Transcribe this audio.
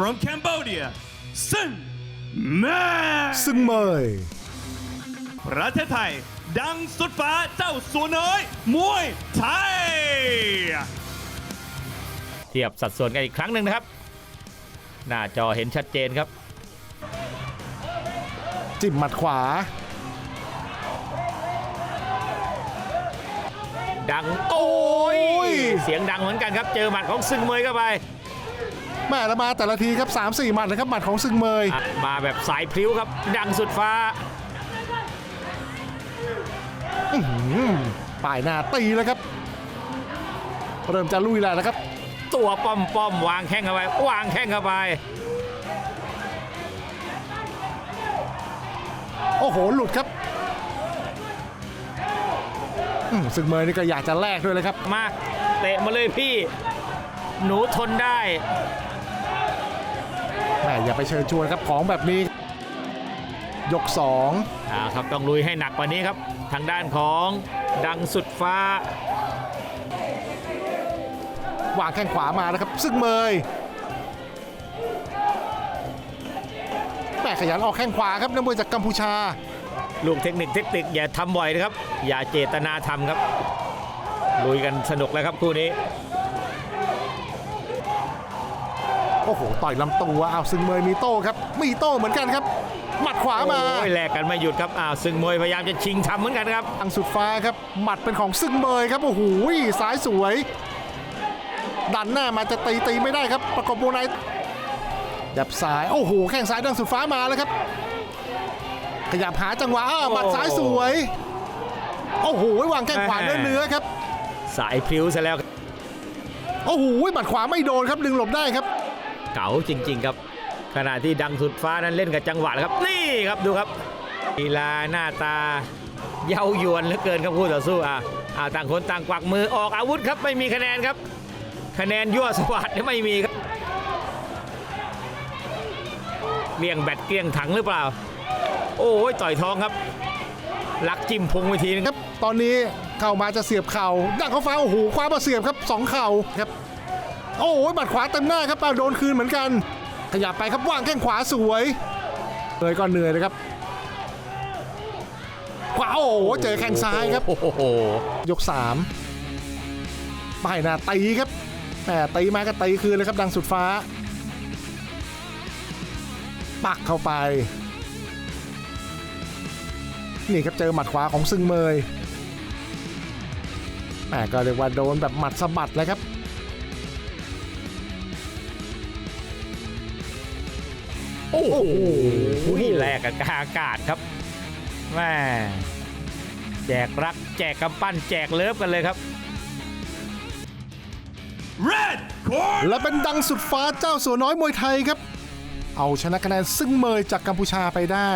from Cambodia ซึ่งแม่ซึ่งเมยประเทศไทย ดังสุดฟ้าเจ้าสัวน้อย มวยไทย เทียบสัดส่วนกันอีกครั้งหนึ่งนะครับ หน้าจอเห็นชัดเจนครับ จิ้มหมัดขวา ดังโอ้ยโอ้ยเสียงดังเหมือนกันครับ เจอหมัดของซึงเมยเข้าไป แม่ละมาแต่ละทีครับ 3-4 หมัดนะครับหมัดของซึ่งเมย อะมาแบบสายพริ้วครับ ดังสุดฟ้าป่ายหน้าตีแล้วครับ เริ่มจะลุยแล้วนะครับ ตัวป้อมป้อมๆวางแข้งเข้าไป วางแข้งเข้าไป โอ้โห หลุดครับอืมซึ่งเมยนี่ก็อยากจะแลกด้วยเลยครับ มา เตะมาเลยพี่ หนูทนได้แม่ อย่าไปเชิญชวนครับของแบบนี้ ยกอ่าครับต้องลุยให้หนักกว่านี้ครับ ทางด้านของดังสุดฟ้า2วางแข้งขวามานะครับ ซึ่งเมยแม่ขยันออกแข้งขวาครับนักมวยจากกัมพูชา ลูกเทคนิคเทคนิคอย่าทำบ่อยนะครับ อย่าเจตนาทำครับลุยกันสนุกแล้วครับคู่นี้ โอ้โหต่อยลำตัวอ้าวซึ่งเมยมีโต้ครับ มีโต้เหมือนกันครับ หมัดขวามาโอ้ยแลกกันไม่หยุดครับอ้าวซึ่งมวยพยายามจะชิงทำเหมือนกันครับทางสุดฟ้าครับหมัดเป็นของซึ่งเมยครับโอ้โหซ้ายสวย ดันหน้ามาจะตีตีไม่ได้ครับ ประกบวงในยับซ้ายโอ้โหแข้งซ้ายดังสุดฟ้ามาแล้วครับ ขยับหาจังหวะอ้าวหมัดซ้ายสวยโอ้โหวางแข้งขวาเนื้อเนื้อครับ สายพริ้วซะแล้วครับโอ้โหหมัดขวาไม่โดนครับดึงหลบได้ครับ เก๋าจริง ๆ ครับ ขณะที่ดังสุดฟ้านั้นเล่นกับจังหวะครับ นี่ครับดูครับลีลาหน้าตาเย้ายวนเหลือเกินครับคู่ต่อสู้อะอ่าต่างคนต่างกวักมือออกอาวุธครับไม่มีคะแนนครับ คะแนนยั่วสวัสดิ์ไม่มีครับเลี่ยงแบตเกลี้ยงถังหรือเปล่า โอ้ยต่อยท้องครับลักจิ้มพุงไปทีนึงครับ ตอนนี้เข้ามาจะเสียบเข่าดังเขาฟ้าโอ้โหคว้ามาเสียบครับสองเข่าครับ โอ้โหหมัดขวาเต็มหน้าครับเอาโดนคืนเหมือนกัน ขยับไปครับว่างแข้งขวาสวยเหนื่อยก็เหนื่อยเลยครับขวาโอ้โหเจอแข้งซ้ายครับโอ้โหยก3ป้ายหน้าตีครับแหมตีมาก็ตีคืนเลยครับดังสุดฟ้า ปักเข้าไป นี่ครับเจอหมัดขวาของซึงเมยแหมก็เรียกว่าโดนแบบหมัดสะบัดเลยครับ โอ้โหแลกกับกลางอากาศครับแม่แจกรักแจกกำปั้นแจกเลิฟกันเลยครับ Red Corner และเป็นดังสุดฟ้าเจ้าสัวน้อยมวยไทยครับ เอาชนะคะแนนซึ่งเมยจากกัมพูชาไปได้